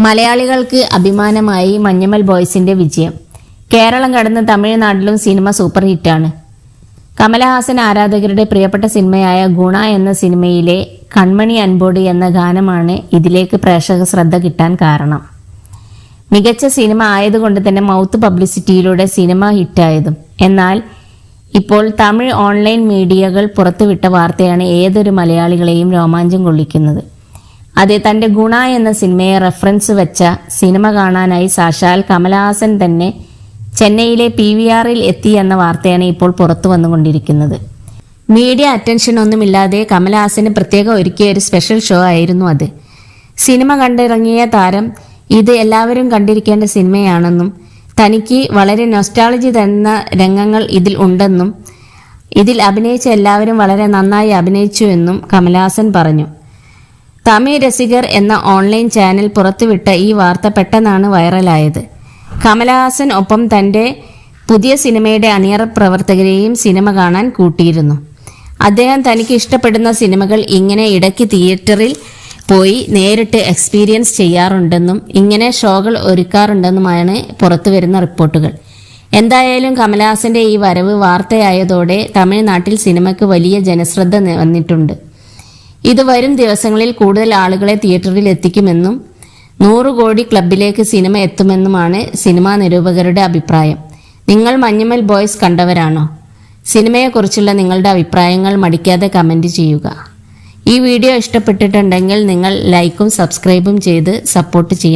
മലയാളികൾക്ക് അഭിമാനമായി മഞ്ഞമ്മൽ ബോയ്സിന്റെ വിജയം. കേരളം കടന്ന് തമിഴ്നാട്ടിലും സിനിമ സൂപ്പർ ഹിറ്റാണ്. കമലഹാസൻ ആരാധകരുടെ പ്രിയപ്പെട്ട സിനിമയായ ഗുണ എന്ന സിനിമയിലെ കൺമണി അൻപോടി എന്ന ഗാനമാണ് ഇതിലേക്ക് പ്രേക്ഷക ശ്രദ്ധ കിട്ടാൻ കാരണം. മികച്ച സിനിമ ആയതുകൊണ്ട് തന്നെ മൗത്ത് പബ്ലിസിറ്റിയിലൂടെ സിനിമ ഹിറ്റായതും. എന്നാൽ ഇപ്പോൾ തമിഴ് ഓൺലൈൻ മീഡിയകൾ പുറത്തുവിട്ട വാർത്തയാണ് ഏതൊരു മലയാളികളെയും രോമാഞ്ചം കൊള്ളിക്കുന്നത്. അതെ തന്റെ ഗുണ എന്ന സിനിമയെ റെഫറൻസ് വെച്ച സിനിമ കാണാനായി സാക്ഷാൽ കമലഹാസൻ തന്നെ ചെന്നൈയിലെ പി വി ആറിൽ എത്തി എന്ന വാർത്തയാണ് ഇപ്പോൾ പുറത്തു വന്നുകൊണ്ടിരിക്കുന്നത്. മീഡിയ അറ്റൻഷൻ ഒന്നുമില്ലാതെ കമലഹാസന് പ്രത്യേകം ഒരുക്കിയ ഒരു സ്പെഷ്യൽ ഷോ ആയിരുന്നു അത്. സിനിമ കണ്ടിറങ്ങിയ താരം ഇത് എല്ലാവരും കണ്ടിരിക്കേണ്ട സിനിമയാണെന്നും തനിക്ക് വളരെ നൊസ്റ്റാളജി തന്ന രംഗങ്ങൾ ഇതിൽ ഉണ്ടെന്നും ഇതിൽ അഭിനയിച്ച എല്ലാവരും വളരെ നന്നായി അഭിനയിച്ചു എന്നും കമലഹാസൻ പറഞ്ഞു. തമിഴ് രസികർ എന്ന ഓൺലൈൻ ചാനൽ പുറത്തുവിട്ട ഈ വാർത്ത പെട്ടെന്നാണ് വൈറലായത്. കമലഹാസൻ ഒപ്പം തന്റെ പുതിയ സിനിമയുടെ അണിയറ പ്രവർത്തകരെയും സിനിമ കാണാൻ കൂട്ടിയിരുന്നു. അദ്ദേഹം തനിക്ക് ഇഷ്ടപ്പെടുന്ന സിനിമകൾ ഇങ്ങനെ ഇടയ്ക്ക് തിയേറ്ററിൽ പോയി നേരിട്ട് എക്സ്പീരിയൻസ് ചെയ്യാറുണ്ടെന്നും ഇങ്ങനെ ഷോകൾ ഒരുക്കാറുണ്ടെന്നുമാണ് പുറത്തുവരുന്ന റിപ്പോർട്ടുകൾ. എന്തായാലും കമലഹാസന്റെ ഈ വരവ് വാർത്തയായതോടെ തമിഴ്നാട്ടിൽ സിനിമയ്ക്ക് വലിയ ജനശ്രദ്ധ വന്നിട്ടുണ്ട്. ഇത് വരും ദിവസങ്ങളിൽ കൂടുതൽ ആളുകളെ തിയേറ്ററിൽ എത്തിക്കുമെന്നും നൂറ് കോടി ക്ലബിലേക്ക് സിനിമ എത്തുമെന്നുമാണ് സിനിമാ നിരൂപകരുടെ അഭിപ്രായം. നിങ്ങൾ മഞ്ഞുമൽ ബോയ്സ് കണ്ടവരാണോ? സിനിമയെക്കുറിച്ചുള്ള നിങ്ങളുടെ അഭിപ്രായങ്ങൾ മടിക്കാതെ കമന്റ് ചെയ്യുക. ഈ വീഡിയോ ഇഷ്ടപ്പെട്ടിട്ടുണ്ടെങ്കിൽ നിങ്ങൾ ലൈക്കും സബ്സ്ക്രൈബും ചെയ്ത് സപ്പോർട്ട് ചെയ്യാം